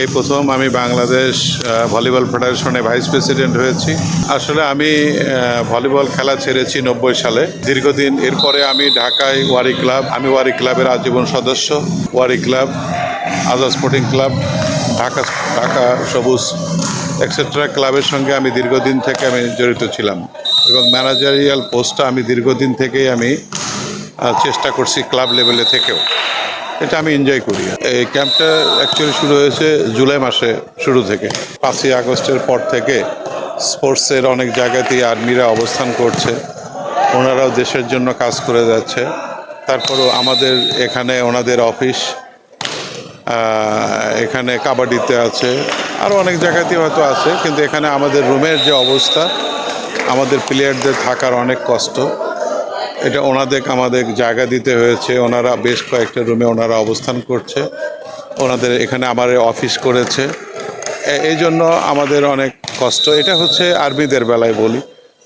এই প্রথম আমি বাংলাদেশ ভলিবল ফেডারেশনে ভাইস প্রেসিডেন্ট হয়েছি। আসলে আমি ভলিবল খেলা ছেড়েছি নব্বই সালে। দীর্ঘদিন এরপরে আমি ঢাকায় ওয়ারি ক্লাব, আমি ওয়ারি ক্লাবের আজীবন সদস্য। Wari club Azad sporting club, Dhaka Dhaka সবুজ এক্সেট্রা ক্লাবের সঙ্গে আমি দীর্ঘদিন থেকে আমি জড়িত ছিলাম। এবং ম্যানেজারিয়াল পোস্টটা আমি দীর্ঘদিন থেকেই আমি চেষ্টা করছি ক্লাব লেভেলে থেকেও। এটা আমি এনজয় করি। এই ক্যাম্পটা অ্যাকচুয়ালি শুরু হয়েছে জুলাই মাসে শুরু থেকে। পাঁচই আগস্টের পর থেকে স্পোর্টসের অনেক জায়গাতেই আর্মিরা অবস্থান করছে। ওনারাও দেশের জন্য কাজ করে যাচ্ছে। তারপরও আমাদের এখানে ওনাদের অফিস এখানে কাবাডিতে আছে। আরও অনেক জায়গাতেই হয়তো আছে, কিন্তু এখানে আমাদের রুমের যে অবস্থা, আমাদের প্লেয়ারদের থাকার অনেক কষ্ট। এটা ওনাদের, আমাদের জায়গা দিতে হয়েছে। ওনারা বেশ কয়েকটা রুমে ওনারা অবস্থান করছে। ওনাদের এখানে আমার অফিস করেছে। এই জন্য আমাদের অনেক কষ্ট। এটা হচ্ছে আর্মিদের বেলায় বলি।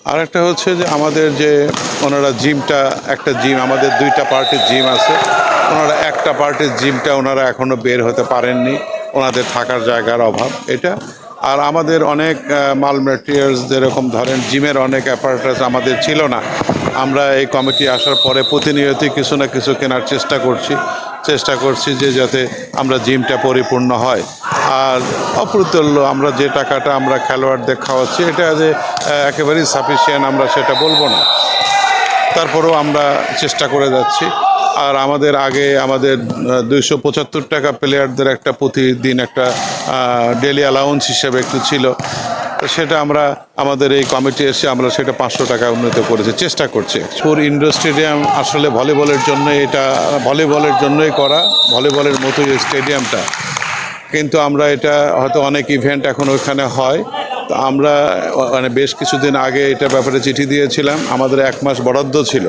আর একটা হচ্ছে যে আমাদের যে ওনারা জিমটা, একটা জিম, আমাদের দুইটা পার্টির জিম আছে। ওনারা একটা পার্টির জিমটা ওনারা এখনও বের হতে পারেননি। ওনাদের থাকার জায়গার অভাব এটা। আর আমাদের অনেক মাল মেটেরিয়ালস যেরকম ধরেন, জিমের অনেক অ্যাপারেটাস আমাদের ছিল না। আমরা এই কমিটি আসার পরে প্রতিনিয়তই কিছু না কিছু কেনার চেষ্টা করছি। চেষ্টা করছি যে যাতে আমরা জিমটা পরিপূর্ণ হয়। আর অপ্রতুল্য আমরা যে টাকাটা আমরা খেলোয়াড়দের খাওয়াচ্ছি, এটা যে একেবারেই সাফিসিয়েন্ট আমরা সেটা বলব না। তারপরেও আমরা চেষ্টা করে যাচ্ছি। আর আমাদের আগে আমাদের দুইশো পঁচাত্তর টাকা প্লেয়ারদের একটা প্রতিদিন একটা ডেলি অ্যালাউন্স হিসেবে একটু ছিল। সেটা আমরা, আমাদের এই কমিটি এসে আমরা সেটা পাঁচশো টাকা উন্নীত করেছি, চেষ্টা করছি। পুর ইন্ডোর স্টেডিয়াম আসলে ভলিবলের জন্য এটা, ভলিবলের জন্যই করা, ভলিবলের মতোই স্টেডিয়ামটা। কিন্তু আমরা এটা, হয়তো অনেক ইভেন্ট এখন ওইখানে হয়। তো আমরা মানে বেশ কিছুদিন আগে এটা ব্যাপারে চিঠি দিয়েছিলাম। আমাদের এক মাস বরাদ্দ ছিল।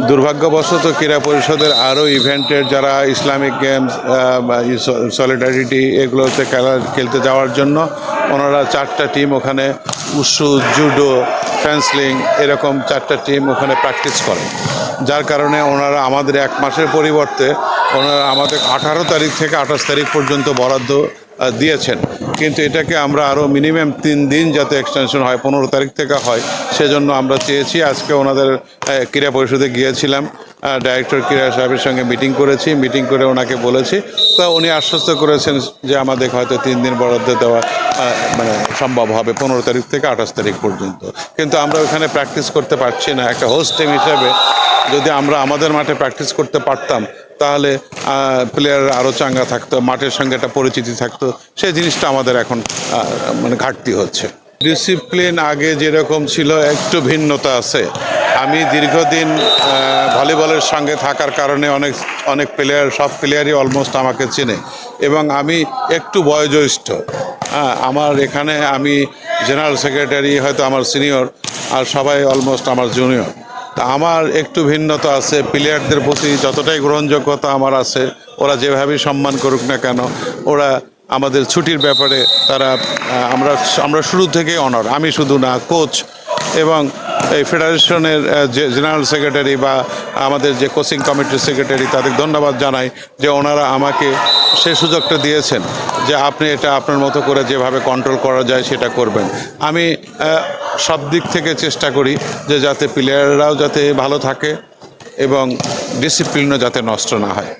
দুর্ভাগ্যবশত ক্রীড়া পরিষদের আরও ইভেন্টের যারা ইসলামিক গেমস সলিডারিটি এগুলোতে খেলা, খেলতে যাওয়ার জন্য ওনারা চারটা টিম ওখানে উসু জুডো ফ্যান্সলিং এরকম চারটা টিম ওখানে প্র্যাকটিস করে যার কারণে ওনারা আমাদের এক মাসের পরিবর্তে ওনারা আমাদের আঠারো তারিখ থেকে আঠাশ তারিখ পর্যন্ত বরাদ্দ দিয়েছেন। কিন্তু এটাকে আমরা আরও মিনিমাম তিন দিন যাতে এক্সটেনশন হয়, পনেরো তারিখ থেকে হয়, সেজন্য আমরা চেয়েছি, আজকে ওনাদের ক্রীড়া পরিষদে গিয়েছিলাম ডাইরেক্টর ক্রীড়া সাহেবের সঙ্গে মিটিং করেছি মিটিং করে ওনাকে বলেছি। তা উনি আশ্বস্ত করেছেন যে আমাদের হয়তো তিন দিন বরাদ্দ দেওয়া মানে সম্ভব হবে পনেরো তারিখ থেকে আঠাশ তারিখ পর্যন্ত। কিন্তু আমরা ওখানে প্র্যাকটিস করতে পারছি না। একটা হোস্ট টিম হিসাবে যদি আমরা আমাদের মাঠে প্র্যাকটিস করতে পারতাম তাহলে প্লেয়ার আরও চাঙ্গা থাকতো, মাঠের সঙ্গে একটা পরিচিতি থাকতো সেই জিনিসটা আমাদের এখন মানে ঘাটতি হচ্ছে। ডিসিপ্লিন আগে যেরকম ছিল, একটু ভিন্নতা আছে। আমি দীর্ঘদিন ভলিবলের সঙ্গে থাকার কারণে অনেক অনেক প্লেয়ার সব প্লেয়ারই অলমোস্ট আমাকে চেনে। এবং আমি একটু বয়োজ্যেষ্ঠ। হ্যাঁ আমার এখানে আমি জেনারেল সেক্রেটারি হয়তো আমার সিনিয়র আর সবাই অলমোস্ট আমার জুনিয়র তা আমার একটু ভিন্নতা আছে। প্লেয়ারদের প্রতি যতটাই গ্রহণযোগ্যতা আমার আছে, ওরা যেভাবেই সম্মান করুক না কেন, ওরা আমাদের ছুটির ব্যাপারে তারা আমরা আমরা শুরু থেকেই অনার আমি শুধু না কোচ এবং এই ফেডারেশনের যে জেনারেল সেক্রেটারি বা আমাদের যে কোচিং কমিটির সেক্রেটারি তাদের ধন্যবাদ জানাই যে ওনারা আমাকে সে সুযোগটা দিয়েছেন যে আপনি এটা আপনার মতো করে যেভাবে কন্ট্রোল করা যায় সেটা করবেন। আমি সব দিক থেকে চেষ্টা করি যে যাতে প্লেয়াররাও যাতে ভালো থাকে এবং ডিসিপ্লিনও যাতে নষ্ট না হয়।